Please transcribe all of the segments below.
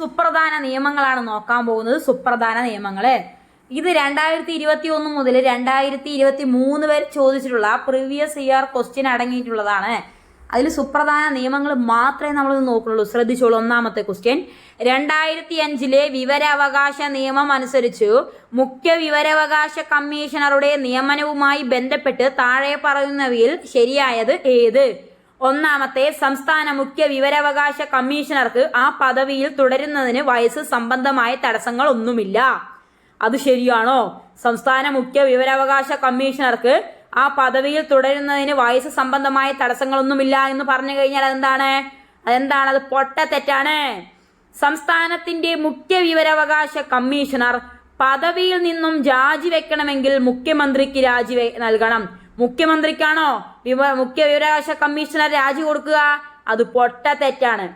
സുപ്രധാന നിയമങ്ങളാണ് നോക്കാൻ പോകുന്നത്. സുപ്രധാന നിയമങ്ങൾ. ഇത് രണ്ടായിരത്തി ഇരുപത്തി ഒന്ന് മുതൽ രണ്ടായിരത്തി ഇരുപത്തി മൂന്ന് വരെ ചോദിച്ചിട്ടുള്ള പ്രീവിയസ് ഇയർ ക്വസ്റ്റ്യൻ അടങ്ങിയിട്ടുള്ളതാണ്. അതിൽ സുപ്രധാന നിയമങ്ങൾ മാത്രമേ നമ്മൾ നോക്കുള്ളൂ ശ്രദ്ധിച്ചോളൂ ഒന്നാമത്തെ ക്വസ്റ്റ്യൻ രണ്ടായിരത്തി അഞ്ചിലെ വിവരാവകാശ നിയമം അനുസരിച്ച് മുഖ്യ വിവരാവകാശ കമ്മീഷണറുടെ നിയമനവുമായി ബന്ധപ്പെട്ട് താഴെ പറയുന്നവയിൽ ശരിയായത് ഏത്? ഒന്നാമത്തെ സംസ്ഥാന മുഖ്യ വിവരാവകാശ കമ്മീഷണർക്ക് ആ പദവിയിൽ തുടരുന്നതിന് വയസ്സ് സംബന്ധമായ തടസ്സങ്ങൾ ഒന്നുമില്ല അത് ശരിയാണോ? സംസ്ഥാന മുഖ്യ വിവരാവകാശ കമ്മീഷണർക്ക് ആ പദവിയിൽ തുടരുന്നതിന് വയസ്സ് സംബന്ധമായ തടസ്സങ്ങളൊന്നുമില്ല എന്ന് പറഞ്ഞു കഴിഞ്ഞാൽ അതെന്താണ്? അതെന്താണ്? അത് പൊട്ട തെറ്റാണ്. സംസ്ഥാനത്തിന്റെ മുഖ്യ വിവരാവകാശ കമ്മീഷണർ പദവിയിൽ നിന്നും രാജിവെക്കണമെങ്കിൽ മുഖ്യമന്ത്രിക്ക് രാജി നൽകണം. മുഖ്യമന്ത്രിക്കാണോ വിവ മുഖ്യ വിവരാവകാശ കമ്മീഷണർ രാജി കൊടുക്കുക? അത് പൊട്ട തെറ്റാണ്.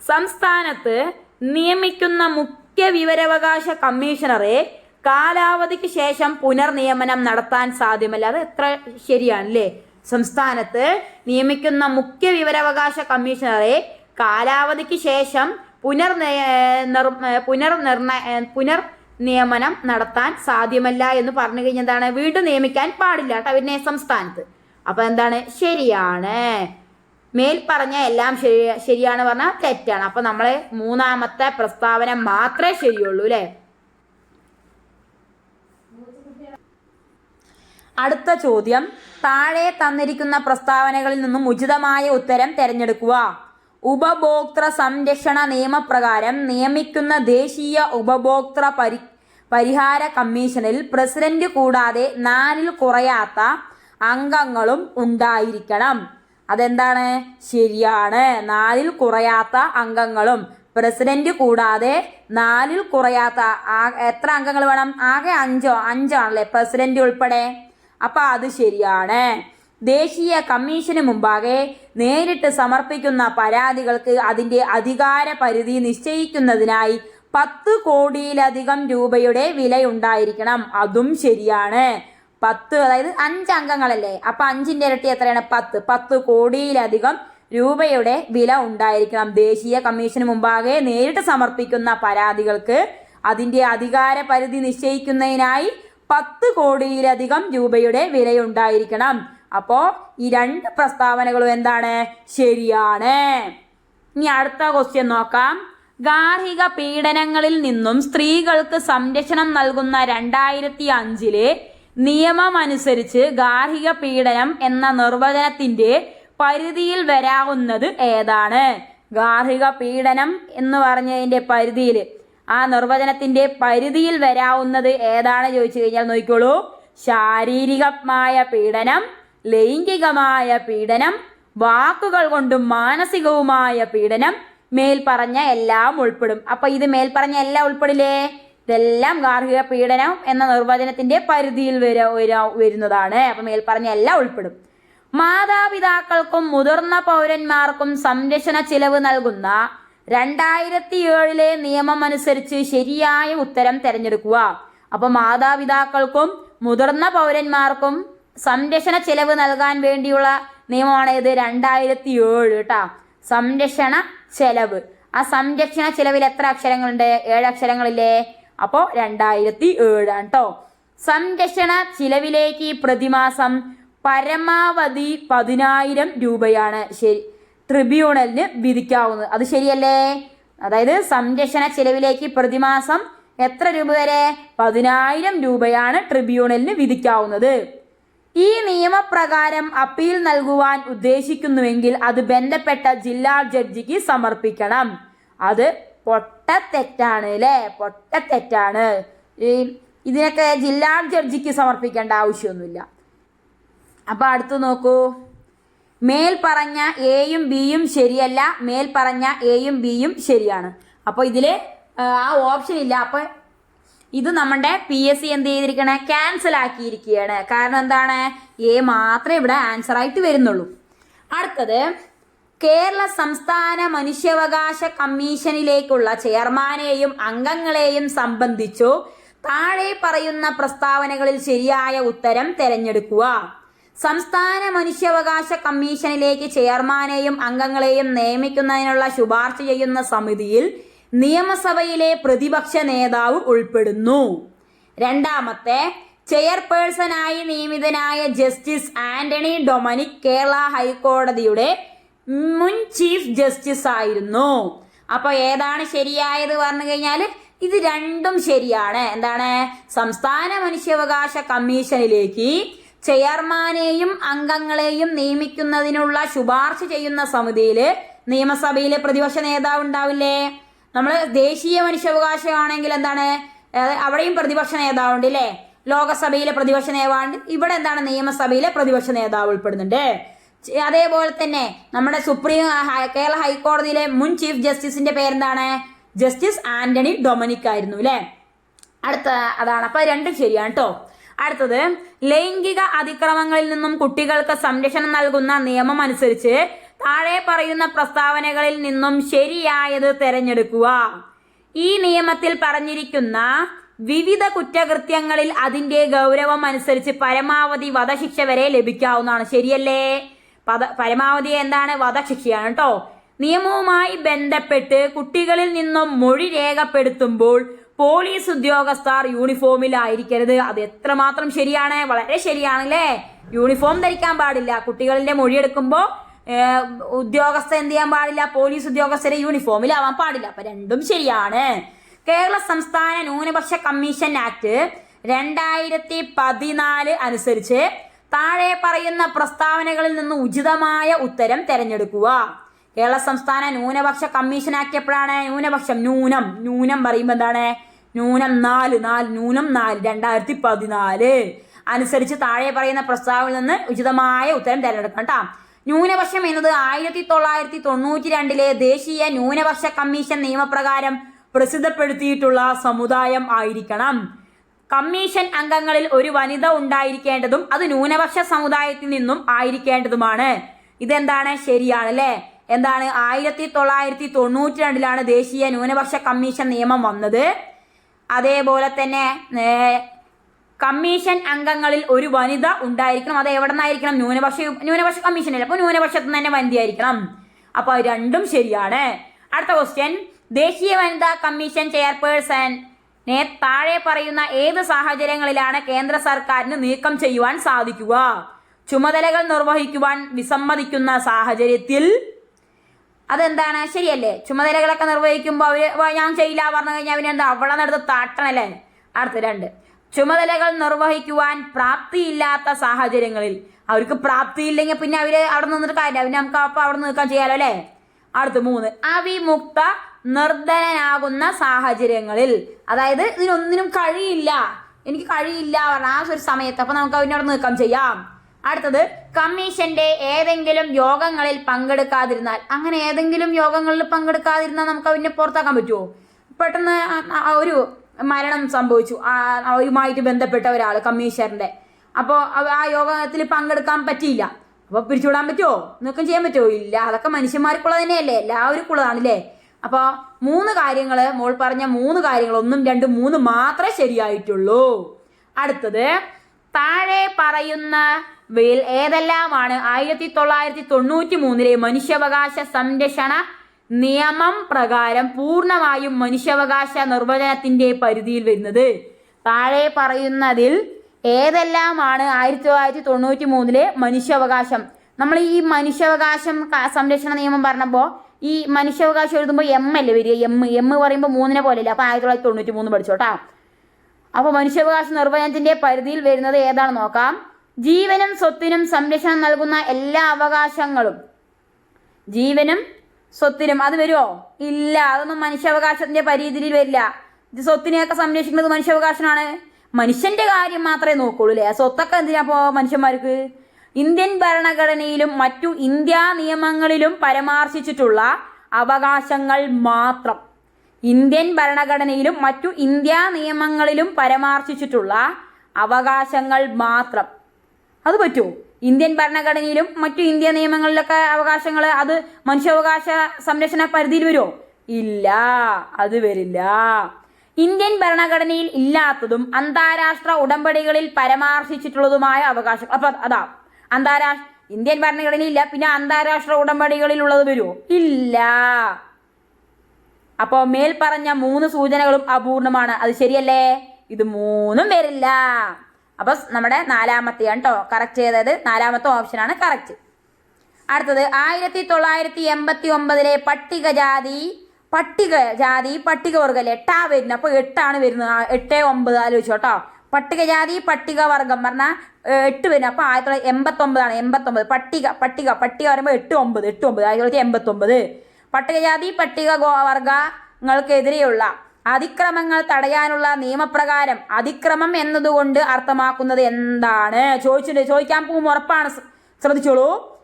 സംസ്ഥാനത്ത് നിയമിക്കുന്ന മുഖ്യ വിവരാവകാശ കമ്മീഷണറെ കാലാവധിക്ക് ശേഷം പുനർനിയമനം നടത്താൻ സാധ്യമല്ല. അത് എത്ര ശരിയാണ് അല്ലേ സംസ്ഥാനത്ത് നിയമിക്കുന്ന മുഖ്യ വിവരാവകാശ കമ്മീഷണറെ കാലാവധിക്ക് ശേഷം പുനർ പുനർനിർണ പുനർ നിയമനം നടത്താൻ സാധ്യമല്ല എന്ന് പറഞ്ഞു കഴിഞ്ഞാൽ എന്താണ് വീണ്ടും നിയമിക്കാൻ പാടില്ല കേട്ടോ പിന്നെ സംസ്ഥാനത്ത്. അപ്പൊ എന്താണ്? ശരിയാണ്. മേൽ പറഞ്ഞ എല്ലാം ശരി ശരിയാണ് പറഞ്ഞാൽ തെറ്റാണ്. അപ്പൊ നമ്മളെ മൂന്നാമത്തെ പ്രസ്താവന മാത്രമേ ശരിയുള്ളൂ അല്ലേ? അടുത്ത ചോദ്യം. താഴെ തന്നിരിക്കുന്ന പ്രസ്താവനകളിൽ നിന്നും ഉചിതമായ ഉത്തരം തിരഞ്ഞെടുക്കുക. ഉപഭോക്തൃ സംരക്ഷണ നിയമപ്രകാരം നിയമിക്കുന്ന ദേശീയ ഉപഭോക്തൃ പരി പരിഹാര കമ്മീഷനിൽ പ്രസിഡന്റ് കൂടാതെ നാലിൽ കുറയാത്ത അംഗങ്ങളും ഉണ്ടായിരിക്കണം. അതെന്താണ്? ശരിയാണ്. നാലിൽ കുറയാത്ത അംഗങ്ങളും. പ്രസിഡന്റ് കൂടാതെ നാലിൽ കുറയാത്ത എത്ര അംഗങ്ങൾ വേണം? ആകെ അഞ്ചോ അഞ്ചാണല്ലേ പ്രസിഡന്റ് ഉൾപ്പെടെ? അപ്പൊ അത് ശരിയാണ്. ദേശീയ കമ്മീഷന് മുമ്പാകെ നേരിട്ട് സമർപ്പിക്കുന്ന പരാതികൾക്ക് അതിന്റെ അധികാര പരിധി നിശ്ചയിക്കുന്നതിനായി പത്ത് കോടിയിലധികം രൂപയുടെ വിലയുണ്ടായിരിക്കണം. അതും ശരിയാണ്. പത്ത് അതായത് അഞ്ച് അംഗങ്ങളല്ലേ? അപ്പൊ അഞ്ചിന്റെ ഇരട്ടി എത്രയാണ്? പത്ത്. പത്ത് കോടിയിലധികം രൂപയുടെ വില ഉണ്ടായിരിക്കണം. ദേശീയ കമ്മീഷന് മുമ്പാകെ നേരിട്ട് സമർപ്പിക്കുന്ന പരാതികൾക്ക് അതിന്റെ അധികാര പരിധി നിശ്ചയിക്കുന്നതിനായി പത്ത് കോടിയിലധികം രൂപയുടെ വിലയുണ്ടായിരിക്കണം. അപ്പോ ഈ രണ്ട് പ്രസ്താവനകളും എന്താണ്? ശരിയാണ്. ഇനി അടുത്ത ക്വസ്റ്റ്യൻ നോക്കാം. ഗാർഹിക പീഡനങ്ങളിൽ നിന്നും സ്ത്രീകൾക്ക് സംരക്ഷണം നൽകുന്ന രണ്ടായിരത്തി അഞ്ചിലെ നിയമമനുസരിച്ച് ഗാർഹിക പീഡനം എന്ന നിർവചനത്തിന്റെ പരിധിയിൽ വരാവുന്നത് ഏതാണ്? ഗാർഹിക പീഡനം എന്ന് പറഞ്ഞതിന്റെ പരിധിയിൽ. ആ നിർവചനത്തിന്റെ പരിധിയിൽ വരാവുന്നത് ഏതാണ് ചോദിച്ചു കഴിഞ്ഞാൽ നോക്കിക്കോളൂ. ശാരീരികമായ പീഡനം ലൈംഗികമായ പീഡനം വാക്കുകൾ കൊണ്ടും മാനസികവുമായ പീഡനം മേൽ പറഞ്ഞ എല്ലാം ഉൾപ്പെടും. അപ്പൊ ഇത് മേൽ പറഞ്ഞ എല്ലാം ഉൾപ്പെടില്ലേ? ഇതെല്ലാം ഗാർഹിക പീഡനം എന്ന നിർവചനത്തിന്റെ പരിധിയിൽ വര വര- വരുന്നതാണ്. അപ്പൊ മേൽ പറഞ്ഞ എല്ലാം ഉൾപ്പെടും. മാതാപിതാക്കൾക്കും മുതിർന്ന പൗരന്മാർക്കും സംരക്ഷണ ചിലവ് നൽകുന്ന രണ്ടായിരത്തി ഏഴിലെ നിയമം അനുസരിച്ച് ശരിയായ ഉത്തരം തിരഞ്ഞെടുക്കുക. അപ്പൊ മാതാപിതാക്കൾക്കും മുതിർന്ന പൗരന്മാർക്കും സംരക്ഷണ ചെലവ് നൽകാൻ വേണ്ടിയുള്ള നിയമമാണ് ഇത് രണ്ടായിരത്തി ഏഴ് കേട്ടാ. സംരക്ഷണ ചെലവ്. ആ സംരക്ഷണ ചെലവിൽ എത്ര അക്ഷരങ്ങളുണ്ട്? ഏഴ് അക്ഷരങ്ങളില്ലേ? അപ്പോ രണ്ടായിരത്തി ഏഴാണ് കേട്ടോ സംരക്ഷണ ചിലവിലേക്ക് പ്രതിമാസം പരമാവധി പതിനായിരം രൂപയാണ് ശരി ട്രിബ്യൂണലിന് വിധിക്കാവുന്നത്. അത് ശരിയല്ലേ? അതായത് സംരക്ഷണ ചിലവിലേക്ക് പ്രതിമാസം എത്ര രൂപ വരെ? പതിനായിരം രൂപയാണ് ട്രിബ്യൂണലിന് വിധിക്കാവുന്നത്. ഈ നിയമപ്രകാരം അപ്പീൽ നൽകുവാൻ ഉദ്ദേശിക്കുന്നുവെങ്കിൽ അത് ബന്ധപ്പെട്ട ജില്ലാ ജഡ്ജിക്ക് സമർപ്പിക്കണം. അത് പൊട്ടത്തെറ്റാണ് അല്ലേ പൊട്ടത്തെറ്റാണ് ഈ ഇതിനൊക്കെ ജില്ലാ ജഡ്ജിക്ക് സമർപ്പിക്കേണ്ട ആവശ്യമൊന്നുമില്ല. അപ്പൊ അടുത്ത് നോക്കൂ. മേൽ പറഞ്ഞ എയും ബിയും ശരിയല്ല. മേൽ പറഞ്ഞ എയും ബിയും ശരിയാണ്. അപ്പോൾ ഇതിൽ ആ ഓപ്ഷൻ ഇല്ല. അപ്പോൾ ഇത് നമ്മുടെ പി എസ് സി എന്ത് ചെയ്തിരിക്കണേ? ക്യാൻസൽ ആക്കിയിരിക്കുകയാണ്. കാരണം എന്താണ്? എ മാത്രമേ ഇവിടെ ആൻസർ ആയിട്ട് വരുന്നുള്ളൂ. അടുത്തത് കേരള സംസ്ഥാന മനുഷ്യാവകാശ കമ്മീഷനിലേക്കുള്ള ചെയർമാനെയും അംഗങ്ങളെയും സംബന്ധിച്ചു താഴെ പറയുന്ന പ്രസ്താവനകളിൽ ശരിയായ ഉത്തരം തിരഞ്ഞെടുക്കുക. സംസ്ഥാന മനുഷ്യാവകാശ കമ്മീഷനിലേക്ക് ചെയർമാനെയും അംഗങ്ങളെയും നിയമിക്കുന്നതിനുള്ള ശുപാർശ ചെയ്യുന്ന സമിതിയിൽ നിയമസഭയിലെ പ്രതിപക്ഷ നേതാവ് ഉൾപ്പെടുന്നു. രണ്ടാമത്തെ ചെയർപേഴ്സണായി നിയമിതനായ ജസ്റ്റിസ് ആന്റണി ഡൊമനിക് കേരള ഹൈക്കോടതിയുടെ മുൻ ചീഫ് ജസ്റ്റിസ് ആയിരുന്നു. അപ്പൊ ഏതാണ് ശരിയായത് പറഞ്ഞു കഴിഞ്ഞാൽ ഇത് രണ്ടും ശരിയാണ്. എന്താണ്? സംസ്ഥാന മനുഷ്യാവകാശ കമ്മീഷനിലേക്ക് ചെയർമാനെയും അംഗങ്ങളെയും നിയമിക്കുന്നതിനുള്ള ശുപാർശ ചെയ്യുന്ന സമിതിയിൽ നിയമസഭയിലെ പ്രതിപക്ഷ നേതാവ് ഉണ്ടാവില്ലേ? നമ്മൾ ദേശീയ മനുഷ്യാവകാശമാണെങ്കിൽ എന്താണ്? അവിടെയും പ്രതിപക്ഷ നേതാവുണ്ട് അല്ലേ ലോകസഭയിലെ പ്രതിപക്ഷ നേതാവുണ്ട് ഇവിടെ എന്താണ് നിയമസഭയിലെ പ്രതിപക്ഷ നേതാവ് ഉൾപ്പെടുന്നുണ്ട്. അതേപോലെ തന്നെ നമ്മുടെ സുപ്രീം കേരള ഹൈക്കോടതിയിലെ മുൻ ചീഫ് ജസ്റ്റിസിന്റെ പേരെന്താണ്? ജസ്റ്റിസ് ആന്റണി ഡൊമനിക് ആയിരുന്നു അല്ലേ അടുത്ത അതാണ്. അപ്പൊ രണ്ടും ശരിയാണ് കേട്ടോ അടുത്തത് ലൈംഗിക അതിക്രമങ്ങളിൽ നിന്നും കുട്ടികൾക്ക് സംരക്ഷണം നൽകുന്ന നിയമം അനുസരിച്ച് താഴെ പറയുന്ന പ്രസ്താവനകളിൽ നിന്നും ശരിയായത് തിരഞ്ഞെടുക്കുക. ഈ നിയമത്തിൽ പറഞ്ഞിരിക്കുന്ന വിവിധ കുറ്റകൃത്യങ്ങളിൽ അതിന്റെ ഗൗരവം അനുസരിച്ച് പരമാവധി വധശിക്ഷ വരെ ലഭിക്കാവുന്നതാണ്. ശരിയല്ലേ? പദ പരമാവധി എന്താണ്? വധശിക്ഷയാണ് കേട്ടോ നിയമവുമായി ബന്ധപ്പെട്ട് കുട്ടികളിൽ നിന്നും മൊഴി രേഖപ്പെടുത്തുമ്പോൾ പോലീസ് ഉദ്യോഗസ്ഥർ യൂണിഫോമിൽ ആയിരിക്കരുത് അത് എത്രമാത്രം ശരിയാണ്? വളരെ ശരിയാണല്ലേ യൂണിഫോം ധരിക്കാൻ പാടില്ല. കുട്ടികളുടെ മൊഴിയെടുക്കുമ്പോൾ ഉദ്യോഗസ്ഥ എന്ത് ചെയ്യാൻ പാടില്ല? പോലീസ് ഉദ്യോഗസ്ഥരെ യൂണിഫോമിലാവാൻ പാടില്ല. അപ്പൊ രണ്ടും ശരിയാണ്. കേരള സംസ്ഥാന ന്യൂനപക്ഷ കമ്മീഷൻ ആക്ട് രണ്ടായിരത്തി പതിനാല് അനുസരിച്ച് താഴെ പറയുന്ന പ്രസ്താവനകളിൽ നിന്ന് ഉചിതമായ ഉത്തരം തിരഞ്ഞെടുക്കുക. കേരള സംസ്ഥാന ന്യൂനപക്ഷ കമ്മീഷൻ ആക്ട് എപ്പോഴാണ്? ന്യൂനപക്ഷം ന്യൂനം. ന്യൂനം പറയുമ്പോൾ എന്താണ്? ന്യൂനം നാല് നാല് ന്യൂനം നാല് രണ്ടായിരത്തി പതിനാല്. അനുസരിച്ച് താഴെ പറയുന്ന പ്രസ്താവനയിൽ നിന്ന് ഉചിതമായ ഉത്തരം തിരഞ്ഞെടുക്കണം കേട്ടോ ന്യൂനപക്ഷം എന്നത് ആയിരത്തി തൊള്ളായിരത്തി തൊണ്ണൂറ്റി രണ്ടിലെ ദേശീയ ന്യൂനപക്ഷ കമ്മീഷൻ നിയമപ്രകാരം പ്രസിദ്ധപ്പെടുത്തിയിട്ടുള്ള സമുദായം ആയിരിക്കണം. കമ്മീഷൻ അംഗങ്ങളിൽ ഒരു വനിത ഉണ്ടായിരിക്കേണ്ടതും അത് ന്യൂനപക്ഷ സമുദായത്തിൽ നിന്നും ആയിരിക്കേണ്ടതുമാണ്. ഇതെന്താണ്? ശരിയാണ് അല്ലേ? എന്താണ്? ആയിരത്തി തൊള്ളായിരത്തി തൊണ്ണൂറ്റി രണ്ടിലാണ് ദേശീയ ന്യൂനപക്ഷ കമ്മീഷൻ നിയമം വന്നത്. അതേപോലെ തന്നെ കമ്മീഷൻ അംഗങ്ങളിൽ ഒരു വനിത ഉണ്ടായിരിക്കണം. അത് എവിടെ നിന്നായിരിക്കണം ന്യൂനപക്ഷ ന്യൂനപക്ഷ കമ്മീഷനിൽ അപ്പോൾ ന്യൂനപക്ഷത്തിൽ നിന്ന് തന്നെ വനിതയായിരിക്കണം. അപ്പോൾ രണ്ടും ശരിയാണ്. അടുത്ത ക്വസ്റ്റ്യൻ ദേശീയ വനിതാ കമ്മീഷൻ ചെയർപേഴ്സൺ നേ താഴെ പറയുന്ന ഏത് സാഹചര്യങ്ങളിലാണ് കേന്ദ്ര സർക്കാരിന് നീക്കം ചെയ്യുവാൻ സാധിക്കുക? ചുമതലകൾ നിർവഹിക്കുവാൻ വിസമ്മതിക്കുന്ന സാഹചര്യത്തിൽ അതെന്താണ്? ശരിയല്ലേ? ചുമതലകളൊക്കെ നിർവഹിക്കുമ്പോൾ അവർ ഞാൻ ചെയ്യില്ല പറഞ്ഞു കഴിഞ്ഞാൽ അവന് എന്താ? അവളെ നടത്ത് താട്ടണല്ലേ? അടുത്ത രണ്ട്. ചുമതലകൾ നിർവഹിക്കുവാൻ പ്രാപ്തിയില്ലാത്ത സാഹചര്യങ്ങളിൽ അവർക്ക് പ്രാപ്തിയില്ലെങ്കിൽ പിന്നെ അവർ അവിടെ നിന്നിട്ട് കാര്യമില്ല. പിന്നെ നമുക്ക് അപ്പൊ അവിടെ നിൽക്കാൻ ചെയ്യാലോ അല്ലേ? അടുത്ത് മൂന്ന്. അവിമുക്ത നിർധനനാകുന്ന സാഹചര്യങ്ങളിൽ അതായത് ഇതിനൊന്നിനും കഴിയില്ല. എനിക്ക് കഴിയില്ല പറഞ്ഞ ആ ഒരു സമയത്ത് അപ്പൊ നമുക്ക് അവനോട് നീക്കം ചെയ്യാം. അടുത്തത് കമ്മീഷന്റെ ഏതെങ്കിലും യോഗങ്ങളിൽ പങ്കെടുക്കാതിരുന്നാൽ അങ്ങനെ ഏതെങ്കിലും യോഗങ്ങളിൽ പങ്കെടുക്കാതിരുന്നാൽ നമുക്ക് അവനെ പുറത്താക്കാൻ പറ്റുമോ? പെട്ടെന്ന് ഒരു മരണം സംഭവിച്ചു. അവരുമായിട്ട് ബന്ധപ്പെട്ട ഒരാൾ കമ്മീഷണറിന്റെ. അപ്പോൾ ആ യോഗത്തിൽ പങ്കെടുക്കാൻ പറ്റിയില്ല. അപ്പോൾ പിരിച്ചുവിടാൻ പറ്റുമോ നീക്കം ചെയ്യാൻ പറ്റുമോ ഇല്ല അതൊക്കെ മനുഷ്യന്മാർക്കുള്ളത് തന്നെയല്ലേ? എല്ലാവർക്കുള്ളതാണല്ലേ അപ്പോൾ മൂന്ന് കാര്യങ്ങൾ മോൾ പറഞ്ഞ മൂന്ന് കാര്യങ്ങൾ ഒന്നും രണ്ടും മൂന്ന് മാത്രമേ ശരിയായിട്ടുള്ളൂ. അടുത്തത് താഴെ പറയുന്ന വേൽ ഏതെല്ലാമാണ്? ആയിരത്തി തൊള്ളായിരത്തി തൊണ്ണൂറ്റി മൂന്നിലെ മനുഷ്യാവകാശ സംരക്ഷണ നിയമം പ്രകാരം പൂർണമായും മനുഷ്യാവകാശ നിർവചനത്തിന്റെ പരിധിയിൽ വരുന്നത്. താഴെ പറയുന്നതിൽ ഏതെല്ലാമാണ് ആയിരത്തി തൊള്ളായിരത്തി തൊണ്ണൂറ്റി മൂന്നിലെ മനുഷ്യാവകാശം? നമ്മൾ ഈ മനുഷ്യാവകാശം സംരക്ഷണ നിയമം പറഞ്ഞപ്പോൾ ഈ മനുഷ്യാവകാശം എഴുതുമ്പോൾ എം അല്ലേ വരിക? എം എം പറയുമ്പോൾ മൂന്നിനെ പോലെയല്ലേ? അപ്പോൾ ആയിരത്തി തൊള്ളായിരത്തി തൊണ്ണൂറ്റി മൂന്ന് പഠിച്ചോട്ടാ. അപ്പോൾ മനുഷ്യാവകാശ നിർവചനത്തിന്റെ പരിധിയിൽ വരുന്നത് ഏതാണെന്ന് നോക്കാം? ജീവനും സ്വത്തിനും സംരക്ഷണം നൽകുന്ന എല്ലാ അവകാശങ്ങളും. ജീവനും സ്വത്തിനും അത് വരുമോ ഇല്ല അതൊന്നും മനുഷ്യാവകാശത്തിന്റെ പരിധിയിൽ വരില്ല. ഇത് സ്വത്തിനെയൊക്കെ സംരക്ഷിക്കുന്നത് മനുഷ്യാവകാശമാണ് മനുഷ്യന്റെ കാര്യം മാത്രമേ നോക്കുള്ളൂ അല്ലേ? സ്വത്തൊക്കെ പോ മനുഷ്യന്മാർക്ക്? ഇന്ത്യൻ ഭരണഘടനയിലും മറ്റു ഇന്ത്യ നിയമങ്ങളിലും പരാമർശിച്ചിട്ടുള്ള അവകാശങ്ങൾ മാത്രം. ഇന്ത്യൻ ഭരണഘടനയിലും മറ്റു ഇന്ത്യ നിയമങ്ങളിലും പരാമർശിച്ചിട്ടുള്ള അവകാശങ്ങൾ മാത്രം. അത് പറ്റുമോ ഇന്ത്യൻ ഭരണഘടനയിലും മറ്റു ഇന്ത്യ നിയമങ്ങളിലൊക്കെ അവകാശങ്ങൾ അത് മനുഷ്യാവകാശ സംരക്ഷണ പരിധിയിൽ വരുമോ ഇല്ല. അത് വരില്ല. ഇന്ത്യൻ ഭരണഘടനയിൽ ഇല്ലാത്തതും അന്താരാഷ്ട്ര ഉടമ്പടികളിൽ പരാമർശിച്ചിട്ടുള്ളതുമായ അവകാശം. അപ്പൊ അതാ അന്താരാഷ്ട്ര ഇന്ത്യൻ ഭരണഘടനയിൽ ഇല്ല പിന്നെ അന്താരാഷ്ട്ര ഉടമ്പടികളിൽ ഉള്ളത് വരുമോ ഇല്ല. അപ്പോൾ മേൽ പറഞ്ഞ മൂന്ന് സൂചനകളും അപൂർണമാണ്. അത് ശരിയല്ലേ? ഇത് മൂന്നും വരില്ല. അപ്പൊ നമ്മുടെ നാലാമത്തെയാണ് കേട്ടോ കറക്റ്റ് ചെയ്തത്. നാലാമത്തെ ഓപ്ഷനാണ് കറക്റ്റ് അടുത്തത് ആയിരത്തി തൊള്ളായിരത്തി എൺപത്തി ഒമ്പതിലെ പട്ടികജാതി പട്ടികജാതി പട്ടികവർഗം എട്ടാ വരുന്നത് അപ്പോൾ എട്ടാണ് വരുന്നത്. എട്ട് ഒമ്പത് ആലോചിച്ചു കേട്ടോ പട്ടികജാതി പട്ടികവർഗം പറഞ്ഞാൽ എട്ട് വരുന്നത് അപ്പോൾ ആയിരത്തി തൊള്ളായിരത്തി എൺപത്തൊമ്പതാണ് എൺപത്തൊമ്പത് പട്ടിക പട്ടിക. പട്ടിക പറയുമ്പോൾ എട്ട് ഒമ്പത് എട്ട് ഒമ്പത്. ആയിരത്തി തൊള്ളായിരത്തി എൺപത്തൊമ്പത് പട്ടികജാതി പട്ടിക വർഗങ്ങൾക്കെതിരെയുള്ള അതിക്രമങ്ങൾ തടയാനുള്ള നിയമപ്രകാരം അതിക്രമം എന്നതുകൊണ്ട് അർത്ഥമാക്കുന്നത് എന്താണ്? ചോദിച്ചിട്ടുണ്ട്. ചോദിക്കാൻ പോകും ഉറപ്പാണ്. ശ്രദ്ധിച്ചോളൂ.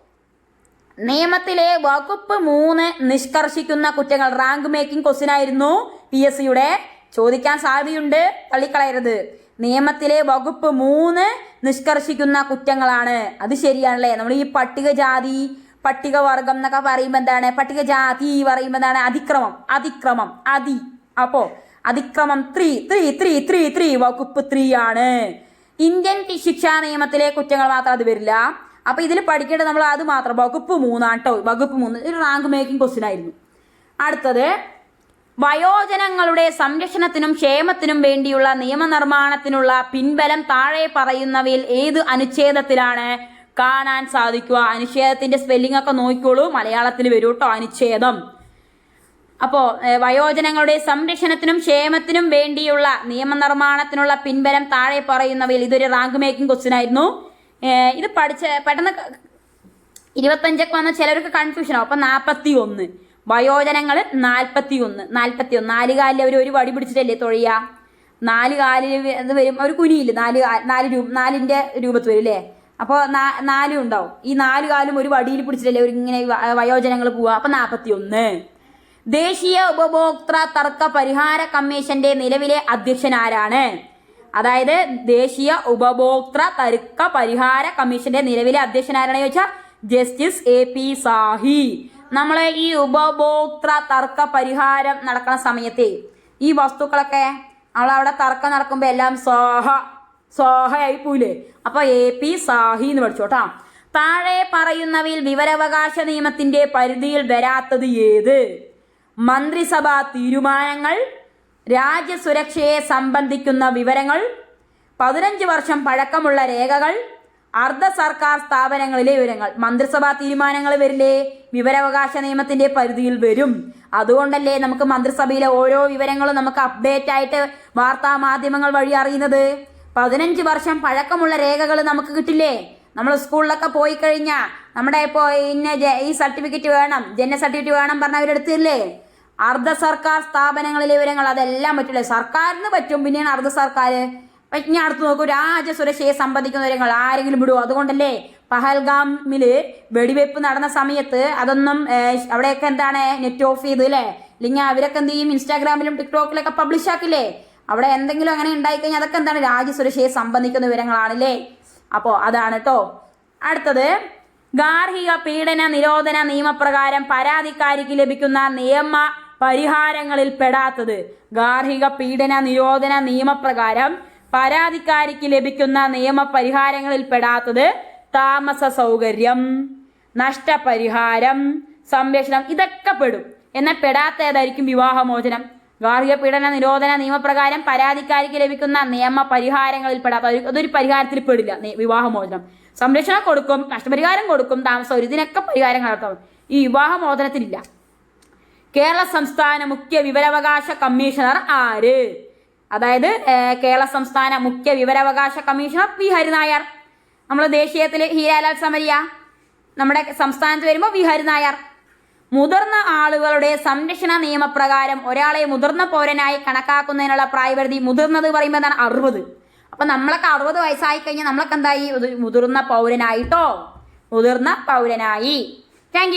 നിയമത്തിലെ വകുപ്പ് മൂന്ന് നിഷ്കർഷിക്കുന്ന കുറ്റങ്ങൾ. റാങ്ക് മേക്കിംഗ് ക്വസ്റ്റ്യൻ ആയിരുന്നു പി എസ് സിയുടെ. ചോദിക്കാൻ സാധ്യതയുണ്ട്. തള്ളിക്കളയരുത്. നിയമത്തിലെ വകുപ്പ് മൂന്ന് നിഷ്കർഷിക്കുന്ന കുറ്റങ്ങളാണ്. അത് ശരിയാണല്ലേ? നമ്മൾ ഈ പട്ടികജാതി പട്ടികവർഗം എന്നൊക്കെ പറയുമ്പോൾ എന്താണ്? പട്ടികജാതി പറയുമ്പോൾ എന്താണ്? അതിക്രമം. അതിക്രമം. അതി. അപ്പോ അതിക്രമം three three three three three വകുപ്പ് ത്രീ ആണ്. ഇന്ത്യൻ ശിക്ഷാ നിയമത്തിലെ കുറ്റങ്ങൾ മാത്രം അത് വരില്ല. അപ്പൊ ഇതിൽ പഠിക്കേണ്ടത് നമ്മൾ അത് മാത്രം. വകുപ്പ് മൂന്നാണ് കേട്ടോ വകുപ്പ് മൂന്ന് ഒരു റാങ്ക് മേക്കിംഗ് ക്വസ്റ്റ്യൻ ആയിരുന്നു. അടുത്തത് വയോജനങ്ങളുടെ സംരക്ഷണത്തിനും ക്ഷേമത്തിനും വേണ്ടിയുള്ള നിയമനിർമ്മാണത്തിനുള്ള പിൻബലം താഴെ പറയുന്നവയിൽ ഏത് അനുച്ഛേദത്തിലാണ് കാണാൻ സാധിക്കുക? അനുച്ഛേദത്തിന്റെ സ്പെല്ലിംഗ് ഒക്കെ നോക്കിക്കോളൂ. മലയാളത്തിൽ വരൂ കേട്ടോ അനുച്ഛേദം. അപ്പോൾ വയോജനങ്ങളുടെ സംരക്ഷണത്തിനും ക്ഷേമത്തിനും വേണ്ടിയുള്ള നിയമനിർമ്മാണത്തിനുള്ള പിൻബലം താഴെ പറയുന്നവയിൽ ഇതൊരു റാങ്ക് മേക്കിംഗ് ക്വസ്റ്റ്യൻ ആയിരുന്നു. ഇത് പഠിച്ച പെട്ടെന്ന് ഇരുപത്തഞ്ചൊക്കെ വന്ന ചിലർക്ക് കൺഫ്യൂഷൻ ആവും. അപ്പം നാൽപ്പത്തി ഒന്ന് വയോജനങ്ങൾ നാൽപ്പത്തി ഒന്ന് നാൽപ്പത്തി ഒന്ന് നാല് കാലിൽ അവർ ഒരു വടി പിടിച്ചിട്ടല്ലേ തൊഴിയ? നാല് കാലിൽ ഇത് വരും ഒരു കുനിയില്ല? നാല് നാല് രൂപ നാലിന്റെ രൂപത്ത് വരും അല്ലേ? അപ്പോൾ നാലും ഉണ്ടാവും. ഈ നാല് കാലും ഒരു വടിയിൽ പിടിച്ചിട്ടല്ലേ ഇങ്ങനെ വയോജനങ്ങൾ പോവുക അപ്പം നാൽപ്പത്തി ഒന്ന് ദേശീയ ഉപഭോക്തൃ തർക്ക പരിഹാര കമ്മീഷന്റെ നിലവിലെ അധ്യക്ഷൻ ആരാണ്? അതായത് ദേശീയ ഉപഭോക്തൃ തർക്ക പരിഹാര കമ്മീഷന്റെ നിലവിലെ അധ്യക്ഷൻ ആരാണ് ചോദിച്ചാൽ ജസ്റ്റിസ് എ പി സാഹി. നമ്മളെ ഈ ഉപഭോക്തൃ തർക്ക പരിഹാരം നടക്കുന്ന സമയത്ത് ഈ വസ്തുക്കളൊക്കെ നമ്മളവിടെ തർക്കം നടക്കുമ്പോൾ എല്ലാം സോഹ സോഹയായി പോയില്ലേ? അപ്പൊ എ പി സാഹി എന്ന് പഠിച്ചു കേട്ടോ താഴെ പറയുന്നവയിൽ വിവരാവകാശ നിയമത്തിന്റെ പരിധിയിൽ വരാത്തത് ഏത്? മന്ത്രിസഭാ തീരുമാനങ്ങൾ രാജ്യസുരക്ഷയെ സംബന്ധിക്കുന്ന വിവരങ്ങൾ പതിനഞ്ച് വർഷം പഴക്കമുള്ള രേഖകൾ അർദ്ധ സർക്കാർ സ്ഥാപനങ്ങളിലെ വിവരങ്ങൾ. മന്ത്രിസഭാ തീരുമാനങ്ങൾ വരില്ലേ? വിവരാവകാശ നിയമത്തിന്റെ പരിധിയിൽ വരും. അതുകൊണ്ടല്ലേ നമുക്ക് മന്ത്രിസഭയിലെ ഓരോ വിവരങ്ങളും നമുക്ക് അപ്ഡേറ്റ് ആയിട്ട് വാർത്താ മാധ്യമങ്ങൾ വഴി അറിയുന്നത്? പതിനഞ്ച് വർഷം പഴക്കമുള്ള രേഖകൾ നമുക്ക് കിട്ടില്ലേ? നമ്മൾ സ്കൂളിലൊക്കെ പോയി കഴിഞ്ഞാൽ നമ്മുടെ ഇപ്പോൾ ഇന്ന ഈ സർട്ടിഫിക്കറ്റ് വേണം ജനന സർട്ടിഫിക്കറ്റ് വേണം പറഞ്ഞ അവരെടുത്തില്ലേ അർദ്ധ സർക്കാർ സ്ഥാപനങ്ങളിലെ വിവരങ്ങൾ അതെല്ലാം പറ്റില്ലേ? സർക്കാരിന് പറ്റും പിന്നെയാണ് അർദ്ധ സർക്കാർ ഇനി അടുത്ത് നോക്കൂ രാജസുരക്ഷയെ സംബന്ധിക്കുന്ന വിവരങ്ങൾ ആരെങ്കിലും വിടുമോ അതുകൊണ്ടല്ലേ പഹൽഗാമിൽ വെടിവെപ്പ് നടന്ന സമയത്ത് അതൊന്നും അവിടെയൊക്കെ എന്താണ് നെറ്റ് ഓഫ് ചെയ്ത് അല്ലേ അല്ലെങ്കിൽ അവരൊക്കെ എന്ത് ചെയ്യും? ഇൻസ്റ്റാഗ്രാമിലും ടിക്ടോക്കിലൊക്കെ പബ്ലിഷ് ആക്കില്ലേ? അവിടെ എന്തെങ്കിലും അങ്ങനെ ഉണ്ടായിക്കഴിഞ്ഞാൽ അതൊക്കെ എന്താണ് രാജ്യസുരക്ഷയെ സംബന്ധിക്കുന്ന വിവരങ്ങളാണല്ലേ അപ്പോൾ അതാണ് കേട്ടോ അടുത്തത് ഗാർഹിക പീഡന നിരോധന നിയമപ്രകാരം പരാതിക്കാരിക്ക് ലഭിക്കുന്ന നിയമ പരിഹാരങ്ങളിൽ പെടാത്തത്. ഗാർഹിക പീഡന നിരോധന നിയമപ്രകാരം പരാതിക്കാരിക്ക് ലഭിക്കുന്ന നിയമ പരിഹാരങ്ങളിൽ പെടാത്തത് താമസ സൗകര്യം നഷ്ടപരിഹാരം സംരക്ഷണം ഇതൊക്കെ പെടും. എന്നാൽ പെടാത്ത ഏതായിരിക്കും? വിവാഹമോചനം. ഗാർഹിക പീഡന നിരോധന നിയമപ്രകാരം പരാതിക്കാരിക്ക് ലഭിക്കുന്ന നിയമ പരിഹാരങ്ങളിൽ പെടാത്ത അതൊരു പരിഹാരത്തിൽ പെടില്ല വിവാഹമോചനം. സംരക്ഷണം കൊടുക്കും നഷ്ടപരിഹാരം കൊടുക്കും താമസം ഇതിനൊക്കെ പരിഹാരം കണ്ടെത്തും ഈ വിവാഹമോചനത്തിനില്ല. കേരള സംസ്ഥാന മുഖ്യ വിവരാവകാശ കമ്മീഷണർ ആര്? അതായത് കേരള സംസ്ഥാന മുഖ്യ വിവരാവകാശ കമ്മീഷണർ പി ഹരിനായർ. നമ്മൾ ദേശീയത്തിൽ ഹീരാലാൽ സമരിയ. നമ്മുടെ സംസ്ഥാനത്ത് വരുമ്പോൾ വി. ഹരിനായർ. മുതിർന്ന ആളുകളുടെ സംരക്ഷണ നിയമപ്രകാരം ഒരാളെ മുതിർന്ന പൗരനായി കണക്കാക്കുന്നതിനുള്ള പ്രായപരിധി മുതിർന്നത് പറയുമ്പോൾ എന്താണ് അറുപത്. അപ്പൊ നമ്മളൊക്കെ അറുപത് വയസ്സായി കഴിഞ്ഞാൽ നമ്മളൊക്കെ എന്തായി? മുതിർന്ന പൗരനായിട്ടോ? മുതിർന്ന പൗരനായി. താങ്ക്